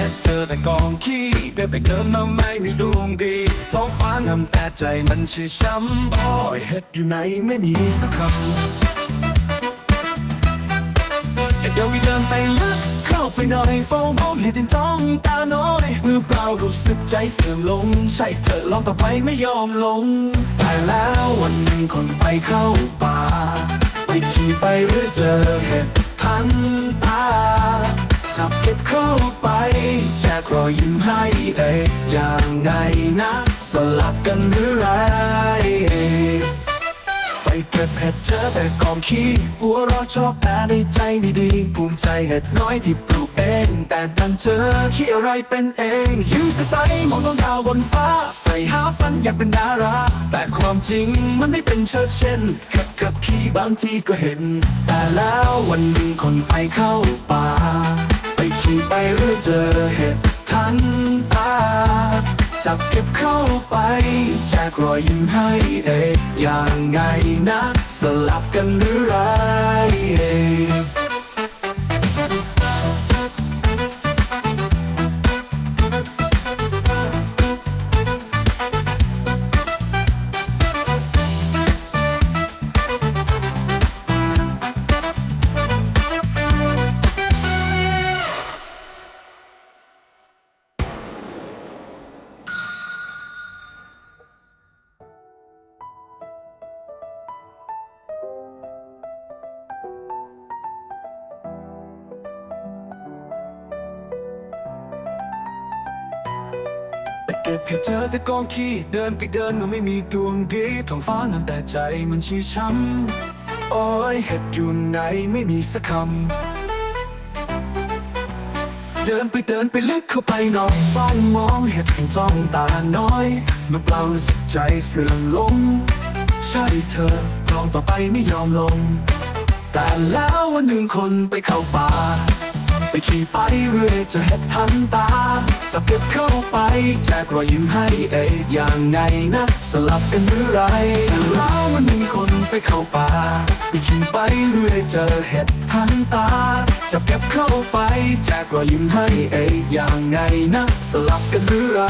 ห็ดเจอแต่กองขี้เดินไปเดินมาไม่มีดวงดี ท้องฟ้างามแต่ใจมันชื่อช้ำบอยเห็ดอยู่ไหนไม่มีสักคำเดี๋ยววิเดินไปลึกเข้าไปหน่อยเฝ้ามองเห็นจ้องตาน้อย มือเปล่ารู้สึกใจเสื่อมลง ใช่เธอลองต่อไปไม่ยอมลงแต่แล้ววันหนึ่งคนไปเข้าป่า ไปขี่ไปหรือเจอเห็ดทันตา จับเก็บเข้าไป แจกรอยยิ้มให้เอยอย่างไงนะ สลับกันหรือไร ไปเก็บเห็ดเจอแต่กองขี้หัวเราชอบแต่ในใจไม่ดี ภูมิใจเห็ดน้อยที่ปลูกเอง แต่ดันเจอขี้อะไรเป็นเองยิ้มใสๆมองดวงดาวบนฟ้า ใฝ่หาฝันอยากเป็นดารา แต่ความจริงมันไม่เป็นเชิดเช่นเห็ดกับขี้บางทีก็เห็น แต่แล้ววันหนึ่งคนไปเข้าป่า ไปขี่ไปหรือเจอเห็ดทันตา จับเก็บเข้าไป แจกรอยยิ้มให้เด็กอย่างไงนะ สลับกันหรือไร แต่เก็บแค่เจอแต่กองขี้เดินไปเดินมันไม่มีดวงดีท้องฟ้านั้นแต่ใจมันชี้ช้ำโอ้ยเห็ดอยู่ไหนไม่มีสักคำเดินไปเดินไปลึกเข้าไปนอกฟ้ามองเห็ดเห็นจ้องตาน้อยมันเปล่าสึกใจเสื่อมลงใช่เธอลองต่อไปไม่ยอมลง แต่แล้ววันหนึ่งคนไปเข้าป่าไปขี่ไปเรื่อยจะเห็ดทันตา จับเก็บเข้าไป แจกรอยยิ้มให้เองอย่างไงนะสลับกันหรือไรแต่แล้ววันหนึ่งคนไปเข้าป่าไปขี่ไปเรื่อยเจอเห็ดทั้งตา จับเก็บเข้าไป แจกรอยยิ้มให้เองอย่างไงนะสลับกันหรือไร